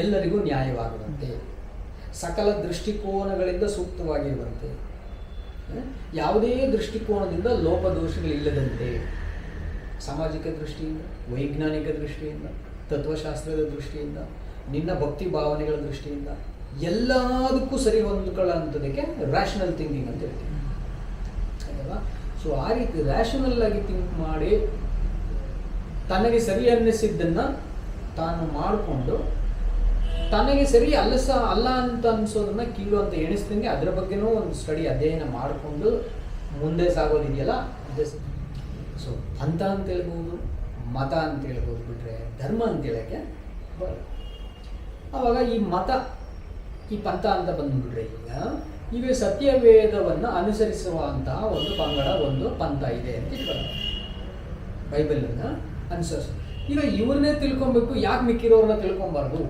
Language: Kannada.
ಎಲ್ಲರಿಗೂ ನ್ಯಾಯವಾಗುವಂತೆ, ಸಕಲ ದೃಷ್ಟಿಕೋನಗಳಿಂದ ಸೂಕ್ತವಾಗಿರುವಂತೆ ಯಾವುದೇ ದೃಷ್ಟಿಕೋನದಿಂದ ಲೋಪದೋಷಗಳಿಲ್ಲದಂತೆ, ಸಾಮಾಜಿಕ ದೃಷ್ಟಿಯಿಂದ, ವೈಜ್ಞಾನಿಕ ದೃಷ್ಟಿಯಿಂದ, ತತ್ವಶಾಸ್ತ್ರದ ದೃಷ್ಟಿಯಿಂದ, ನಿನ್ನ ಭಕ್ತಿ ಭಾವನೆಗಳ ದೃಷ್ಟಿಯಿಂದ, ಎಲ್ಲದಕ್ಕೂ ಸರಿ ಹೊಂದ್ಕೊಳ್ಳೋಂಥದಕ್ಕೆ ರ್ಯಾಷನಲ್ ಥಿಂಕಿಂಗ್ ಅಂತ ಹೇಳ್ತೀವಿ. ಅಲ್ವಾ? ಸೊ ಆ ರೀತಿ ರ್ಯಾಷನಲ್ ಆಗಿ ಥಿಂಕ್ ಮಾಡಿ, ತನಗೆ ಸರಿ ಅನ್ನಿಸಿದ್ದನ್ನು ತಾನು ಮಾಡಿಕೊಂಡು ತನಗೆ ಸರಿ ಅಲ್ಲ ಅಲ್ಲ ಅಂತ ಅನ್ಸೋದನ್ನ ಕೀಳು ಅಂತ ಎಣಿಸ್ದಂಗೆ ಅದರ ಬಗ್ಗೆನೂ ಒಂದು ಸ್ಟಡಿ ಅಧ್ಯಯನ ಮಾಡಿಕೊಂಡು ಮುಂದೆ ಸಾಗೋದಿದೆಯಲ್ಲ? ಅದೇ ಸೊ ಪಂಥ ಅಂತ ಹೇಳ್ಬೋದು, ಮತ ಅಂತ ಹೇಳ್ಬೋದು ಬಿಟ್ರೆ ಧರ್ಮ ಅಂತ ಹೇಳಕ್ಕೆ ಬರಲ್ಲ. ಆವಾಗ ಈ ಮತ, ಈ ಪಂಥ ಅಂತ ಬಂದ್ಬಿಟ್ರೆ ಈಗ ಇವೇ ಸತ್ಯವೇದವನ್ನು ಅನುಸರಿಸುವಂತಹ ಒಂದು ಪಂಗಡ, ಒಂದು ಪಂಥ ಇದೆ ಅಂತ ಇಟ್ಕೊಳ್ಳೋಣ. ಬೈಬಲನ್ನು ಅನುಸರಿಸ. ಈಗ ಇವ್ರನ್ನೇ ತಿಳ್ಕೊಬೇಕು, ಯಾಕೆ ಮಿಕ್ಕಿರೋರನ್ನ ತಿಳ್ಕೊಬಾರ್ದು?